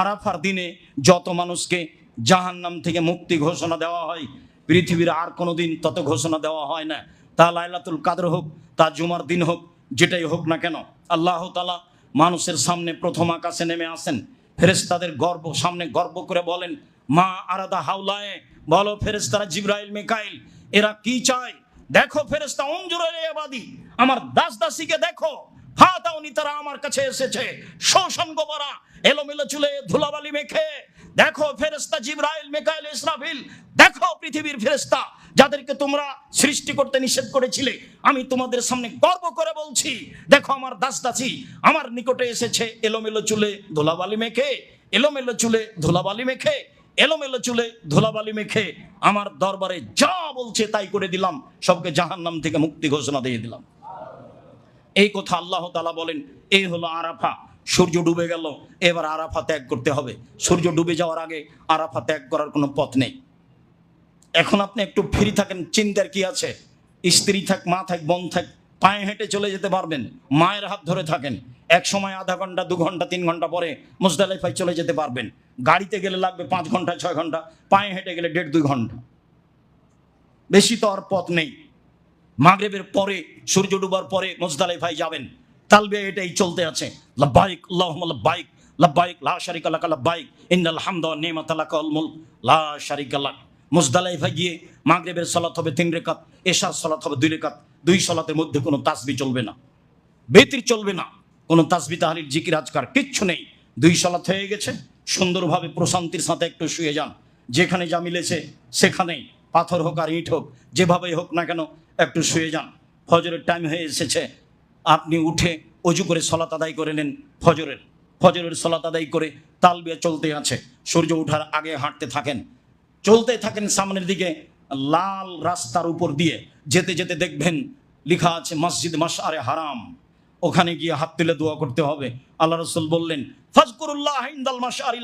আরাফার দিনে যত মানুষকে জাহান্নাম থেকে মুক্তি ঘোষণা দেওয়া হয়, পৃথিবীর আর কোনো দিন তত ঘোষণা দেওয়া হয় না। তা লাইলাতুল কাদর হোক, তা জুমার দিন হোক, যেটাই হোক না কেন, আল্লাহ তালা মানুষের সামনে প্রথম আকাশে নেমে আসেন। ফেরেস্তাদের গর্ব, সামনে গর্ব করে বলেন, মা আরাদা হাউলায় বলো ফেরেস্তারা জিব্রাইল, মেকাইল, এরা কি চায়? দেখো ফেরেস্তা অঞ্জুরের এবাদি আমার দাস দাসীকে দেখো। ফাতাউনি তারা আমার কাছে এসেছে। শোষণ গোবরা, এলোমেলো চুলে ধুলাবালি মেখে। দেখো ফেরেস্তা জিব্রাইল, মেকাইল, ইসরাফিল, দেখো পৃথিবীর ফেরেস্তা যাদেরকে তোমরা সৃষ্টি করতে নিষেধ করেছিলে। আমি তোমাদের সামনে গর্ব করে বলছি, দেখো আমার দাস দাসী আমার নিকটে এসেছে, এলোমেলো চুলে ধুলাবালি মেখে, এলোমেলো চুলে ধুলাবালি মেখে, এলোমেলো চুলে ধুলাবালি মেখে। আমার দরবারে যা বলছে তাই করে দিলাম, সবকে জাহান্নাম থেকে মুক্তি ঘোষণা দিয়ে দিলাম। এই কথা আল্লাহ তালা বলেন এই হলো আরাফা, সূর্য ডুবে গেল, এবার আরাফা ত্যাগ করতে হবে। সূর্য ডুবে যাওয়ার আগে আরাফা ত্যাগ করার কোনো পথ নেই। এখন আপনি একটু ফ্রি থাকেন, চিন্তার কি আছে? স্ত্রী থাক, মা থাক, বোন থাক, পায়ে হেঁটে চলে যেতে পারবেন, মায়ের হাত ধরে থাকেন। এক সময় আধা ঘণ্টা, দু ঘণ্টা, তিন ঘণ্টা পরে মুজদালিফায় চলে যেতে পারবেন। গাড়িতে গেলে লাগবে পাঁচ ঘণ্টা, ছয় ঘণ্টা, পায়ে হেঁটে গেলে দেড়, দুই ঘণ্টা। বেশি তো আর পথ নেই। মাগরেবের পরে, সূর্য ডুবার পরে মুজদালিফায় যাবেন। তালবে এটাই চলতে আছে। লাব্বাইক, আল্লাহুম্মা লাব্বাইক লাব্বাইক, লা শারিকা লাকা লাব্বাইক, ইন্নাল হামদা নিমাতা লাকাল মুলক, লা শারিকা মুজদালিফায় গিয়ে মাগরেবের সালাত হবে তিন রেকাত এশার সালাত হবে দুই রেকাত দুই সালাতের মধ্যে কোনো তাসবি চলবে না। বেতির চলবে না। কোনো তাসবি তাহারির জিকির, আজকার কিচ্ছু নেই। দুই সালাত হয়ে গেছে। সুন্দরভাবে প্রশান্তির সাথে একটু শুয়ে যান। যেখানে যা মিলেছে সেখানেই। পাথর হোক আর ইট হোক, যেভাবেই হোক না কেন একটু শুয়ে যান। ফজরের টাইম হয়ে এসেছে। আপনি উঠে অজু করে সলাত আদায় করে নেন ফজরের। ফজরের সলাত আদায় করে তালবিয়া চলতে আছে। সূর্য ওঠার আগে হাঁটতে থাকেন। চলতে থাকেন সামনের দিকে লাল রাস্তার উপর দিয়ে। যেতে যেতে দেখবেন লেখা আছে মসজিদ মাসারে হারাম। ওখানে গিয়ে হাত তুলে দোয়া করতে হবে। আল্লাহ রসুল বললেন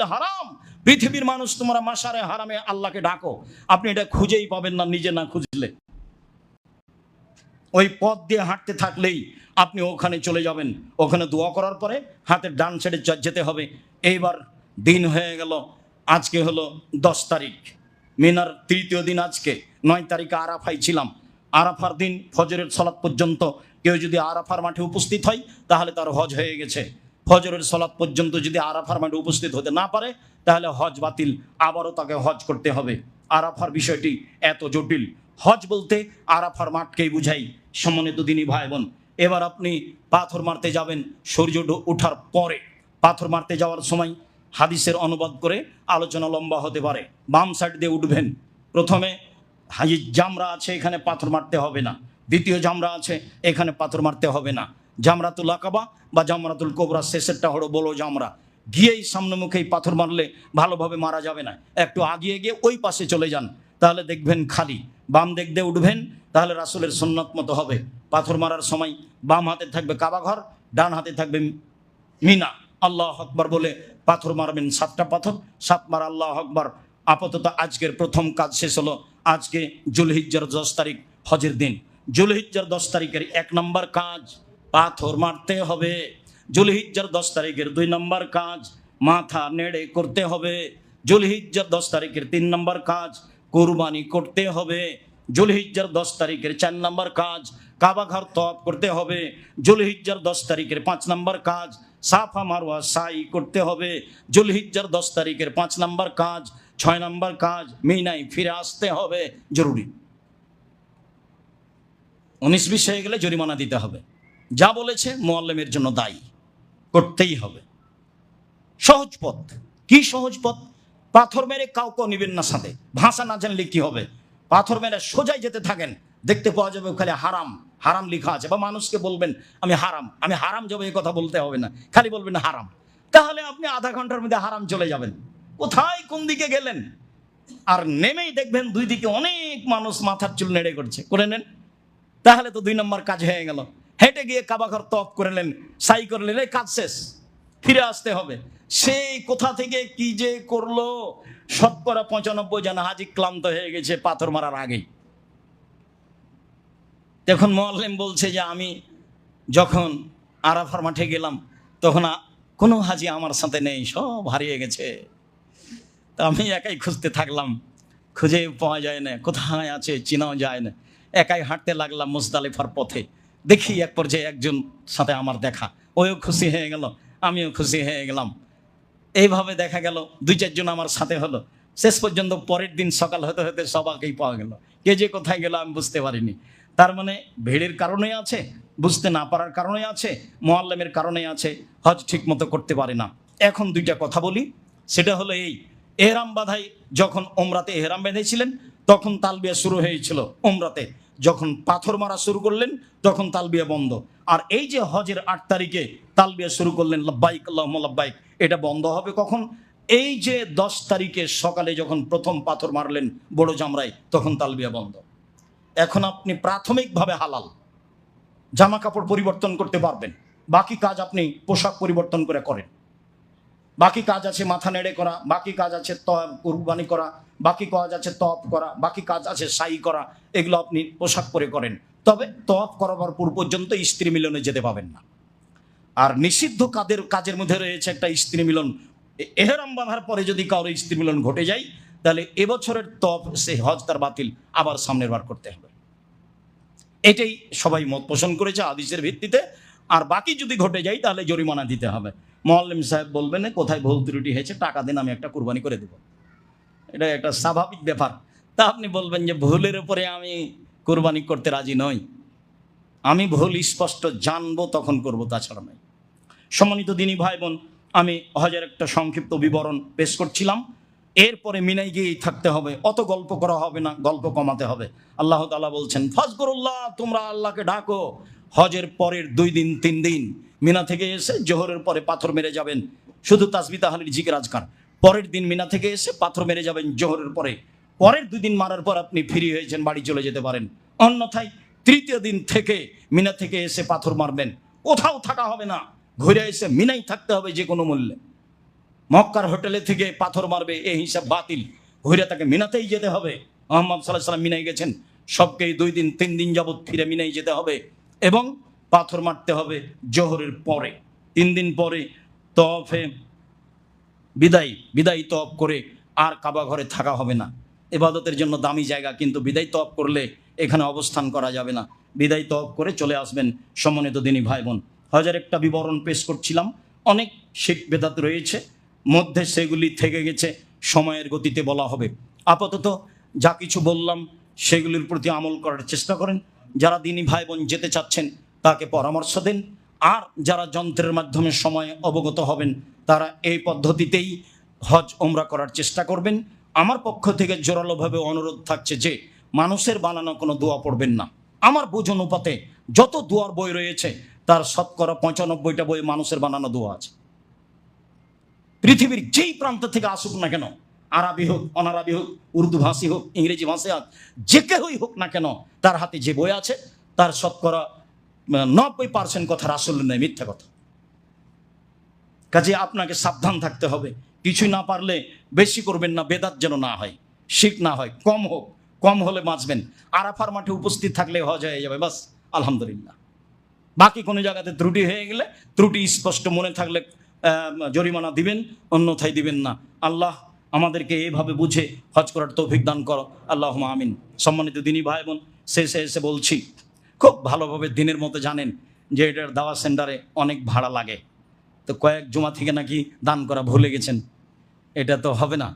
হারাম। পৃথিবীর মানুষ তোমরা মাসারে হারামে আল্লাহকে ডাকো। আপনি এটা খুঁজেই পাবেন না, নিজে না খুঁজলে। ওই পথ দিয়ে হাঁটতে থাকলেই আপনি ওখানে চলে যাবেন। ওখানে দোয়া করার পরে হাতের ডান সাইডে যেতে হবে। এইবার দিন হয়ে গেল। আজকে হলো দশ তারিখ। মিনার তৃতীয় দিন আজকে। নয় তারিখে আরাফাই ছিলাম। আরাফার দিন ফজরের সলাৎ পর্যন্ত কেউ যদি আরাফার মাঠে উপস্থিত হয়, তাহলে তার হজ হয়ে গেছে। ফজরের সলাৎ পর্যন্ত যদি আরাফার মাঠে উপস্থিত হতে না পারে, তাহলে হজ বাতিল। আবারও তাকে হজ করতে হবে। আরাফার বিষয়টি এত জটিল। হজ বলতে আরাফার মাঠকেই বুঝাই। সম্মানিত দিনী ভাই বোন এবার আপনি পাথর মারতে যাবেন সূর্য ওঠার পরে। পাথর মারতে যাওয়ার সময় হাদিসের অনুবাদ করে আলোচনা লম্বা হতে পারে। বাম সাইড দিয়ে উঠবেন। প্রথমে হাজি জামরা আছে, এখানে পাথর মারতে হবে না। দ্বিতীয় জামরা আছে, এখানে পাথর মারতে হবে না। জামরাতুল আকাবা বা জামরাতুল কোবরা, শেষেরটা হলো বলো জামরা। গিয়েই সামনে মুখেই পাথর মারলে ভালোভাবে মারা যাবে না। একটু আগিয়ে গিয়ে ওই পাশে চলে যান। তাহলে দেখবেন খালি। বাম দিক দিয়ে উঠবেন, তাহলে রাসুলের সন্ন্যত মতো হবে। পাথর মারার সময় বাম হাতে থাকবে কাবাঘর, ডান হাতে থাকবে মিনা। আল্লাহ আকবর বলে পাথর মারবেন সাতটা পাথর। সাতবার আল্লাহ আকবর। আপাতত আজকের প্রথম কাজ শেষ হলো আজকে জুলহিজ্জার দশ তারিখ, হজের দিন। জুলহিজ্জার দশ তারিখের এক নম্বর কাজ, পাথর মারতে হবে। জুলহিজ্জার দশ তারিখের দুই নম্বর কাজ, মাথা নেড়ে করতে হবে। জুলহিজ্জার দশ তারিখের তিন নম্বর কাজ কোরবানি করতে হবে। জুলহিজ্জার দশ তারিখের চার নম্বর কাজ কাবাঘর তপ করতে হবে। জুলহিজ্জার দশ তারিখের পাঁচ নম্বর কাজ, সাফা মারোয়া সাই করতে হবে। জুলহিজ্জার দশ তারিখের পাঁচ নম্বর কাজ, ছয় নম্বর কাজ মিনাই ফিরে আসতে হবে। জরুরি। উনিশ বিশ হয়ে গেলে জরিমানা দিতে হবে। যা বলেছে মোয়াল্লেমের জন্য দায়ী। করতেই হবে। সহজ পথ। কি সহজ পথ? পাথর মেরে কাউকে নিবেন না সাথে। ভাষা না জানলে কি হবে? পাথর মেরে সোজাই যেতে থাকেন। দেখতে পাওয়া যাবে ওখানে হারাম। হারাম লেখা আছে। বা মানুষকে বলবেন, আমি হারাম। আমি হারাম যাব এই কথা বলতে হবে না। খালি বলবেন, হারাম। তাহলে আপনি আধা ঘণ্টার মধ্যে হারাম চলে যাবেন। কোথায়, কোন দিকে গেলেন? আর নেমেই দেখবেন দুই দিকে অনেক মানুষ মাথার চুল নেড়ে করছে। করে নেন। তাহলে তো দুই নম্বর কাজ হয়ে গেল। হেঁটে গিয়ে কাবাঘর তপ নেন। সাই করে এই কাজ শেষ। ফিরে আসতে হবে। সেই কোথা থেকে কি যে করল শতকরা পঁচানব্বই জন হাজি ক্লান্ত হয়ে গেছে পাথর মারার আগেই। তখন মোয়াল্লেম বলছে যে, আমি যখন আরাফার মাঠে গেলাম, তখন কোনো হাজি আমার সাথে নেই, সব হারিয়ে গেছে। তা আমি একাই খুঁজতে থাকলাম, খুঁজে পাওয়া যায় না, কোথায় আছে চিনাও যায় না। একাই হাঁটতে লাগলাম মুজদালিফার পথে। দেখি এক পর্যায়ে একজন সাথে আমার দেখা ওও খুশি হয়ে গেল। আমিও খুশি হয়ে গেলাম। এইভাবে দেখা গেল, দুই চারজন আমার সাথে হলো। শেষ পর্যন্ত পরের দিন সকাল হতে হতে সবাকেই পাওয়া গেল। কে যে কোথায় গেল আমি বুঝতে পারিনি। তার মানে ভিড়ের কারণে আছে, বুঝতে না পারার কারণে আছে, মোয়াল্লামের কারণে আছে, হজ ঠিক মতো করতে পারে না। এখন দুইটা কথা বলি, সেটা হলো এই, এহরাম বাধাই যখন ওমরাতে এহরাম বেঁধেছিলেন, তখন তালবিয়া শুরু হয়েছিল ওমরাতে যখন পাথর মারা শুরু করলেন, তখন তালবিয়া বন্ধ। আর এই যে হজের আট তারিখে তালবিয়া শুরু করলেন, লাব্বাইক লাব্বাইক, এটা বন্ধ হবে কখন? এই যে দশ তারিখে সকালে যখন প্রথম পাথর মারলেন বড় জামরাই, তখন তালবিয়া বন্ধ। এখন আপনি প্রাথমিকভাবে হালাল। জামা কাপড় পরিবর্তন করতে পারবেন। বাকি কাজ আপনি পোশাক পরিবর্তন করে করেন। বাকি কাজ আছে মাথা নেড়ে করা, বাকি কাজ আছে কুরবানি করা বাকি কাজ আছে তপ করা, বাকি কাজ আছে, সাই করা, এগুলো আপনি পোশাক পরে করেন। তবে তপ করাবার পূর্ব পর্যন্ত স্ত্রী মিলনে যেতে পাবেন না। আর নিষিদ্ধ কাদের, কাজের মধ্যে রয়েছে একটা স্ত্রী মিলন। এহরাম বাঁধার পরে যদি কারোর স্ত্রী মিলন ঘটে যায়, তাহলে এবছরের তপ সে হজ তার বাতিল, আবার সামনের বার করতে হবে। এটাই সবাই মত পোষণ করেছে আদিসের ভিত্তিতে। আর বাকি যদি ঘটে যায়, তাহলে জরিমানা দিতে হবে। মোয়াল্লিম সাহেব বলবেন কোথায় ভুল ত্রুটি হয়েছে, টাকা দিন আমি একটা কুরবানি করে দেবো। এটা একটা স্বাভাবিক ব্যাপার। তা আপনি বলবেন যে ভুলের উপরে আমি কোরবানি করতে রাজি নই। আমি ভুল স্পষ্ট জানব, তখন করব, তাছাড়া নয়। সম্মানিত দিনী ভাই বোন আমি হজের একটা সংক্ষিপ্ত বিবরণ পেশ করছিলাম। এরপরে মিনাই গিয়েই থাকতে হবে। অত গল্প করা হবে না, গল্প কমাতে হবে। আল্লাহ তালা বলছেন ফজগরুল্লাহ তোমরা আল্লাহকে ডাকো। হজের পরের দুই দিন, তিন দিন মিনা থেকে এসে জোহরের পরে পাথর মেরে যাবেন। শুধু তাসবি তাহালির জিকির, আজকার। পরের দিন মিনা থেকে এসে পাথর মেরে যাবেন জোহরের পরে। পরের দুই দিন মারার পর আপনি ফ্রি হয়েছেন, বাড়ি চলে যেতে পারেন। অন্যথায় তৃতীয় দিন থেকে মিনা থেকে এসে পাথর মারবেন। কোথাও থাকা হবে না। ঘুরে এসে মিনাই থাকতে হবে যে কোনো মূল্যে। মক্কার হোটেলে থেকে পাথর মারবে এই হিসাব বাতিল। ঘুরে তাকে মিনাতেই যেতে হবে। মোহাম্মদ সাল্লাহ সাল্লাম মিনাই গেছেন। সবকেই দুই দিন, তিন দিন যাবৎ ফিরে মিনাই যেতে হবে এবং পাথর মারতে হবে জোহরের পরে। তিন দিন পরে তফে বিদায় বিদায় তপ করে আর কাবা ঘরে থাকা হবে না। এবাদতের জন্য দামি জায়গা কিন্তু বিদায় তপ করলে এখানে অবস্থান করা যাবে না। বিদায় তপ করে চলে আসবেন সম্মানিত দিনী ভাই বোন হাজার একটা বিবরণ পেশ করছিলাম, অনেক শিখ বেদাত রয়েছে, মধ্যে সেগুলি থেকে গেছে, সময়ের গতিতে বলা হবে। আপাতত যা কিছু বললাম, সেগুলির প্রতি আমল করার চেষ্টা করেন। যারা দিনী ভাই বোন যেতে চাচ্ছেন, তাকে পরামর্শ দেন। আর যারা যন্ত্রের মাধ্যমে সময় অবগত হবেন, তারা এই পদ্ধতিতেই হজ ওমরা করার চেষ্টা করবেন। আমার পক্ষ থেকে জোরালোভাবে অনুরোধ থাকছে যে, মানুষের বানানো কোনো দোয়া পড়বেন না। আমার বুঝ অনুপাতে যত দোয়ার বই রয়েছে, তার শতকরা পঁচানব্বইটা বই মানুষের বানানো দোয়া আছে। পৃথিবীর যেই প্রান্ত থেকে আসুক না কেন, আরবি হোক, অনারবি হোক, উর্দু ভাষী হোক, ইংরেজি ভাষী হোক, যে কেউই হোক না কেন, তার হাতে যে বই আছে, তার শতকরা নব্বই পার্সেন্ট কথা আসল নয় মিথ্যা কথা। কাজে আপনাকে সাবধান থাকতে হবে। কিছুই না পারলে বেশি করবেন না, বেদাত যেন না হয় শিখ না হয়, কম হোক, কম হলে বাঁচবেন। আরাফার মাঠে উপস্থিত থাকলে হজ হয়ে যাবে, বাস, আলহামদুলিল্লাহ। বাকি কোনো জায়গাতে ত্রুটি হয়ে গেলে ত্রুটি স্পষ্ট মনে থাকলে জরিমানা দিবেন, অন্যথায় দিবেন না। আল্লাহ আমাদেরকে এইভাবে বুঝে হজ করার তৌফিক দান করো। আল্লাহ আমিন। সম্মানিত দিনী ভাই বোন, শেষে এসে বলছি খুব ভালোভাবে দিনের মতো জানেন যে এটার দাওয়া সেন্টারে অনেক ভাড়া লাগে। তো কয়েক জমা থেকে নাকি দান করা ভুলে গেছেন। এটা তো হবে না।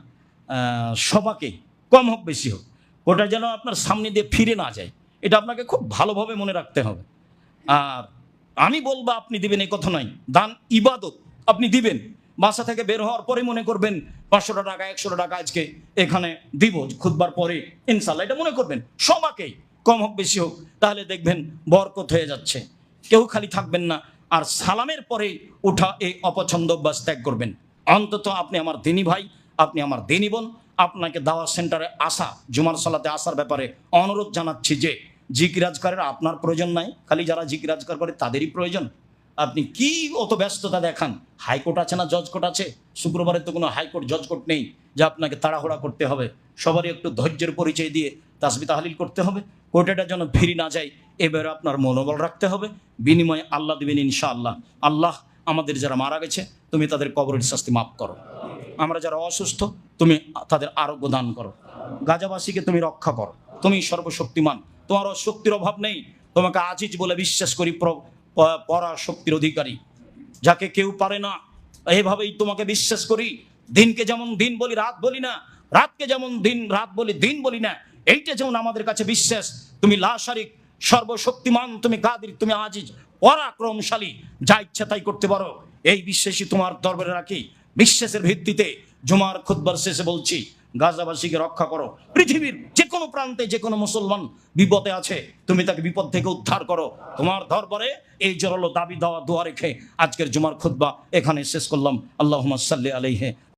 সবাকে কম হোক বেশি হোক। ওটা যেন আপনার সামনে দিয়ে ফিরে না যায়। এটা আপনাকে খুব ভালোভাবে মনে রাখতে হবে। আর আমি বলব আপনি দিবেন এই কথা নয়। দান ইবাদত আপনি দিবেন। বাসা থেকে বের হওয়ার পরে মনে করবেন, পাঁচশোটা টাকা, একশোটা টাকা আজকে এখানে দিব। খুদবার পরে ইনশাল্লাহ এটা মনে করবেন। সবাকেই কম হোক, বেশি হোক, তাহলে দেখবেন বরকত হয়ে যাচ্ছে। কেউ খালি থাকবেন না, আর সালামের পরে ওঠা এই অপছন্দ অভ্যাস ত্যাগ করবেন। অন্তত আপনি আমার দিনী ভাই, আপনি আমার দিনী বোন, আপনাকে দাওয়া সেন্টারে আসা, জুমার সালাতে আসার ব্যাপারে অনুরোধ জানাচ্ছি যে জিকিরাজকারের আপনার প্রয়োজন নাই, খালি যারা জিকিরাজকার করে তাদেরই প্রয়োজন। আপনি কি অত ব্যস্ততা দেখান? হাইকোর্ট আছে না জজ কোর্ট আছে? শুক্রবারে তো কোনো হাইকোর্ট জজ কোর্ট নেই, যে আপনাকে তাড়াহুড়া করতে হবে। সবারই একটু ধৈর্যের পরিচয় দিয়ে তাসবি তাহালিল করতে হবে। কোর্টেটা যেন ফিরি না যায়, এবারে আপনার মনোবল রাখতে হবে। বিনিময়ে আল্লাহ দেবেন ইনশাআল্লাহ। আল্লাহ আমাদের যারা মারা গেছে, তুমি তাদের কবরের শাস্তি মাফ করো। আমরা যারা অসুস্থ, তুমি তাদের আরোগ্য দান করো। গাজাবাসীকে তুমি রক্ষা করো। তুমি সর্বশক্তিমান। তোমার শক্তির অভাব নেই। তোমাকে আজিজ বলে বিশ্বাস করি, পরা শক্তির অধিকারী। যাকে কেউ পারে না, এভাবেই তোমাকে বিশ্বাস করি। দিনকে যেমন দিন বলি, রাত বলি না। রাতকে যেমন দিন, রাত বলি দিন বলি না। এইটা যেমন আমাদের কাছে বিশ্বাস তুমি লাশারিক, সর্বশক্তিমান, তুমি কাদির, তুমি আজিজ, পরাক্রমশালী, যা ইচ্ছা তাই করতে পারো। এই বিশ্বাসই তোমার দরবারে রাখি। বিশ্বাসের ভিত্তিতে জুমার খুদ্বার শেষে বলছি, গাজাবাসীকে রক্ষা করো। পৃথিবীর যে কোনো প্রান্তে যে কোনো মুসলমান বিপদে আছে, তুমি তাকে বিপদ থেকে উদ্ধার করো। তোমার দরবারে এই জোরালো দাবি দেওয়া দোয়া রেখে আজকের জুমার খুদ্া এখানে শেষ করলাম। আল্লাহ সাল্লি আলাইহে